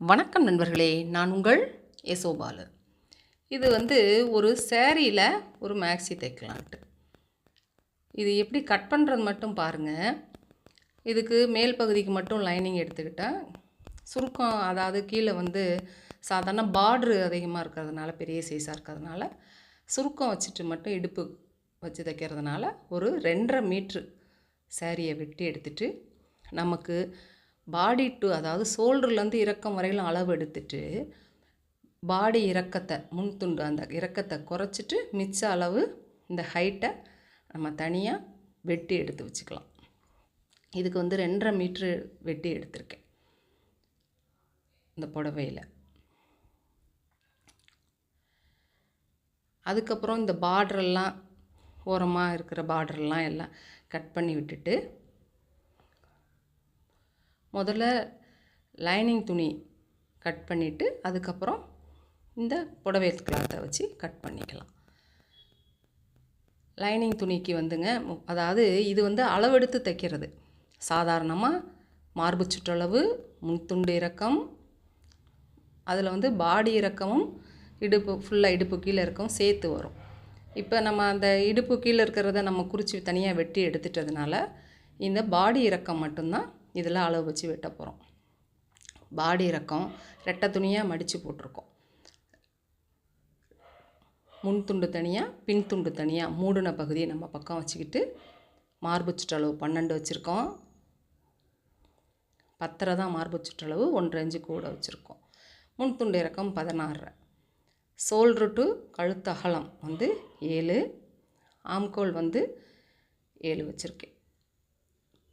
வணக்கம் நண்பர்களே நான் உங்கள் யசோபாலு இது வந்து ஒரு சேரீயில் ஒரு மேக்ஸி தைக்கலான்ட்டு. இது எப்படி கட் பண்ணுறது மட்டும் பாருங்கள் இதுக்கு மேல் பகுதிக்கு மட்டும் லைனிங் எடுத்துக்கிட்டேன் சுருக்கம் அதாவது கீழே வந்து சாதாரண பார்ட்ரு அதிகமாக இருக்கிறதுனால பெரிய சைஸாக இருக்கிறதுனால சுருக்கம் வச்சுட்டு மட்டும் இடுப்பு வச்சு தைக்கிறதுனால ஒரு ரெண்டரை மீட்ரு சேரீயை வெட்டி எடுத்துகிட்டு நமக்கு பாடி டு அதாவது ஷோல்டர்லேருந்து இறக்கம் வரையிலும் அளவு எடுத்துட்டு பாடி இறக்கத்தை முன் துண்டு அந்த இறக்கத்தை குறைச்சிட்டு மிச்ச அளவு இந்த ஹைட்டை நம்ம தனியாக வெட்டி எடுத்து வச்சுக்கலாம். இதுக்கு வந்து ரெண்டரை மீட்ரு வெட்டி எடுத்திருக்கேன். இந்த புடவையில். அதுக்கப்புறம் இந்த பார்டரெல்லாம் ஓரமாக இருக்கிற பார்டர்லாம் எல்லாம் கட் பண்ணி விட்டுட்டு முதல்ல லைனிங் துணி கட் பண்ணிவிட்டு அதுக்கப்புறம் இந்த புடவை கிளாத்தை வச்சு கட் பண்ணிக்கலாம். லைனிங் துணிக்கு வந்துங்க மு- அதாவது இது வந்து அளவெடுத்து தைக்கிறது. சாதாரணமாக மார்பு சுற்றளவு முன்துண்டு இறக்கம் அதில் வந்து பாடி இறக்கமும் இடுப்பு ஃபுல்லாக இடுப்பு கீழே இருக்கவும் சேர்த்து வரும். இப்போ நம்ம அந்த இடுப்பு கீழே இருக்கிறத நம்ம குறித்து தனியாக வெட்டி எடுத்துட்டதுனால இந்த பாடி இறக்கம் மட்டும்தான் இதெல்லாம் அளவு வச்சு வெட்ட போகிறோம். பாடி இறக்கம் ரெட்டை துணியாக மடித்து போட்டிருக்கோம். முன் துண்டு தனியாக பின் துண்டு தனியாக மூடின பகுதியை நம்ம பக்கம் வச்சுக்கிட்டு மார்பு சுற்றளவு பன்னெண்டு வச்சுருக்கோம். பத்தரை தான் மார்பு சுற்றளவு ஒன்றரை இன்ச்சு கூட வச்சுருக்கோம். முன் துண்டு இறக்கம் பதினாறு சோல்ரு டு கழுத்து அகலம் வந்து ஏழு ஆம்கோல் வந்து ஏழு வச்சுருக்கேன்.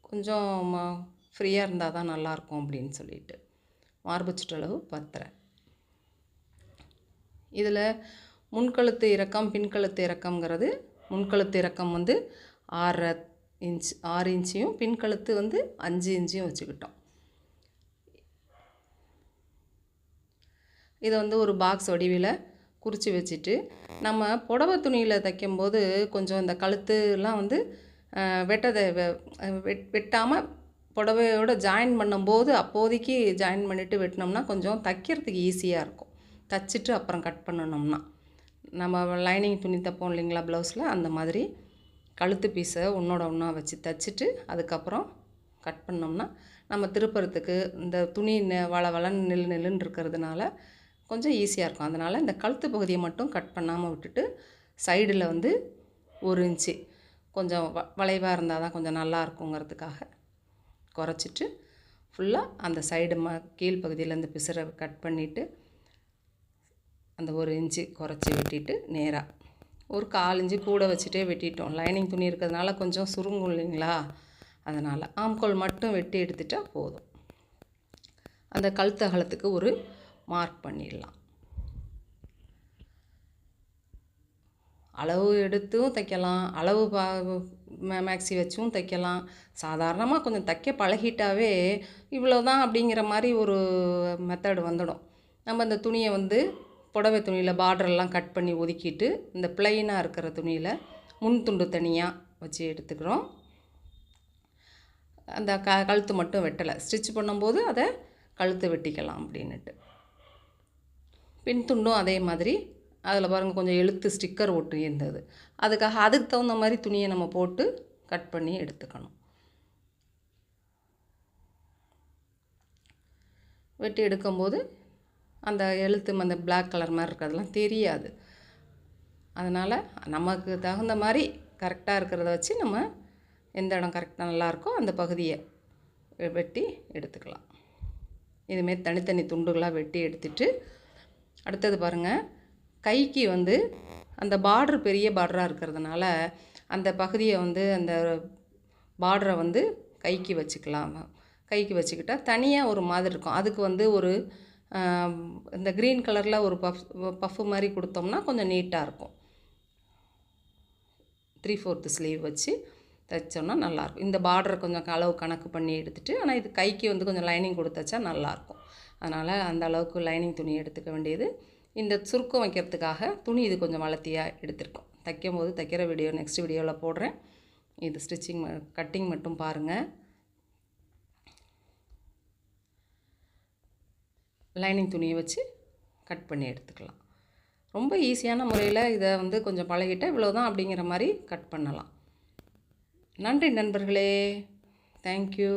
கொஞ்சம் ஃப்ரீயாக இருந்தால் தான் நல்லாயிருக்கும் அப்படின்னு சொல்லிட்டு. மார்பு சுற்றளவு பத்தரை. இதில் முன்கழுத்து இறக்கம் பின்கழுத்து இறக்கம்ங்கிறது முன்கழுத்து இறக்கம் வந்து ஆறரை இன்ச் ஆறு இன்ச்சையும் பின்கழுத்து வந்து அஞ்சு இன்ச்சையும் வச்சுக்கிட்டோம். இதை வந்து ஒரு பாக்ஸ் வடிவில் குறித்து வச்சுட்டு நம்ம புடவை துணியில் தைக்கும்போது கொஞ்சம் இந்த கழுத்துலாம் வந்து வெட்டதை வெ- வெட் வெட்டாமல் புடவையோட ஜாயின் பண்ணும்போது அப்போதைக்கு ஜாயின் பண்ணிவிட்டு வெட்டினோம்னா கொஞ்சம் தைக்கிறதுக்கு ஈஸியாக இருக்கும். தச்சுட்டு அப்புறம் கட் பண்ணணும்னா. நம்ம லைனிங் துணி தைப்போம் இல்லைங்களா ப்ளவுஸில் அந்த மாதிரி கழுத்து பீஸை ஒன்றோட ஒன்றா வச்சு தைச்சிட்டு அதுக்கப்புறம் கட் பண்ணோம்னா நம்ம திருப்புறத்துக்கு இந்த துணி நெ- வள வளன்னு நெல் நெல்லுன்னு இருக்கிறதுனால கொஞ்சம் ஈஸியாக இருக்கும். அதனால் இந்த கழுத்து பகுதியை மட்டும் கட் பண்ணாமல் விட்டுட்டு சைடில் வந்து ஒரு இன்ச்சு கொஞ்சம் வ வளைவாக இருந்தால் தான் கொஞ்சம் நல்லா இருக்குங்கிறதுக்காக குறைச்சிட்டு ஃபுல்லாக அந்த சைடு ம கீழ் பகுதியில் பிசுரை கட் பண்ணிவிட்டு அந்த ஒரு இன்ச்சு குறைச்சி வெட்டிட்டு நேராக ஒரு கால் இன்ச்சு கூட வச்சுட்டே வெட்டிட்டோம். லைனிங் துணி இருக்கிறதுனால கொஞ்சம் சுருங்கும் இல்லைங்களா? அதனால் ஆம்கோல் மட்டும் வெட்டி எடுத்துட்டால் போதும். அந்த கழுத்தகலத்துக்கு ஒரு மார்க் பண்ணிடலாம். அளவு எடுத்தும் தைக்கலாம். அளவு பா மேக்ஸி வச்சும் தைக்கலாம். சாதாரணமாக கொஞ்சம் தைக்க பழகிட்டாவே இவ்வளோ தான் அப்படிங்கிற மாதிரி ஒரு மெத்தடு வந்துடும். நம்ம இந்த துணியை வந்து புடவை துணியில் பார்டர்லாம் கட் பண்ணி ஒதுக்கிட்டு இந்த பிளைனாக இருக்கிற துணியில் முன் துண்டு தனியாக வச்சு எடுத்துக்கிறோம். அந்த க கழுத்து மட்டும் வெட்டலை. ஸ்டிச் பண்ணும்போது அதை கழுத்து வெட்டிக்கலாம் அப்படின்னுட்டு. பின் துண்டும் அதே மாதிரி அதில் பாருங்கள் கொஞ்சம் எழுத்து ஸ்டிக்கர் ஒட்டி இருந்தது அதுக்காக அதுக்கு தகுந்த மாதிரி துணியை நம்ம போட்டு கட் பண்ணி எடுத்துக்கணும். வெட்டி எடுக்கும்போது அந்த எழுத்து அந்த பிளாக் கலர் மாதிரி இருக்கிறதெல்லாம் தெரியாது. அதனால் நமக்கு தகுந்த மாதிரி கரெக்டாக இருக்கிறத வச்சு நம்ம எந்த இடம் கரெக்டாக நல்லாயிருக்கோ அந்த பகுதியை வெட்டி எடுத்துக்கலாம். இதுமாரி தனித்தனி துண்டுகளாக வெட்டி எடுத்துட்டு அடுத்தது பாருங்கள் கைக்கு வந்து அந்த பார்டர் பெரிய பார்டராக இருக்கிறதுனால அந்த பகுதியை வந்து அந்த பார்டரை வந்து கைக்கு வச்சுக்கலாம். கைக்கு வச்சுக்கிட்டா தனியாக ஒரு மாதிரி இருக்கும். அதுக்கு வந்து ஒரு இந்த க்ரீன் கலரில் ஒரு பஃப் பஃப்பு மாதிரி கொடுத்தோம்னா கொஞ்சம் நீட்டாக இருக்கும். த்ரீ ஃபோர்த்து ஸ்லீவ் வச்சு தைச்சோம்னா நல்லாயிருக்கும் இந்த பார்டரை கொஞ்சம் அளவு கணக்கு பண்ணி எடுத்துகிட்டு ஆனால் இது கைக்கு வந்து கொஞ்சம் லைனிங் கொடுத்து தைச்சா நல்லாயிருக்கும் அதனால் அந்த அளவுக்கு லைனிங் துணி எடுத்துக்க வேண்டியது இந்த சுருக்கம் வைக்கிறதுக்காக துணி இது கொஞ்சம் வளர்த்தியாக எடுத்திருக்கோம். தைக்கும் போது தைக்கிற வீடியோ நெக்ஸ்ட் வீடியோவில் போடுறேன். இது ஸ்டிச்சிங் கட்டிங் மட்டும் பாருங்கள் லைனிங் துணியை வச்சு கட் பண்ணி எடுத்துக்கலாம். ரொம்ப ஈஸியான முறையில் இதை வந்து கொஞ்சம் பழகிட்டால் இவ்வளோ தான் அப்படிங்கிற மாதிரி கட் பண்ணலாம். நன்றி நண்பர்களே. தேங்க்யூ